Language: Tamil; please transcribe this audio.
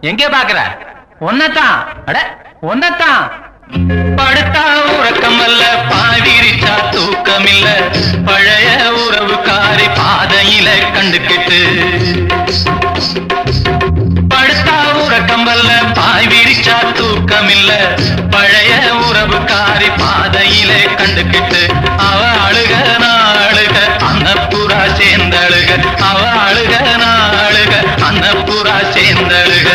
எங்கே பாக்குற உன்னத்தான். அட உன்னத்தான். படுத்தா உறக்கம் அல்ல பாடிச்சா தூக்கம் இல்ல பழைய உறவுக்காரி பாதையில கண்டுக்கிட்டு. படுத்தா உறக்கம் அல்ல பாய் விரிச்சா தூக்கம் இல்ல பழைய உறவுக்காரி பாதையில கண்டுக்கிட்டு. அவ அழுக நான் அழுக அந்த புறா சேர்ந்தழுக. அவ சேர்ந்தழுக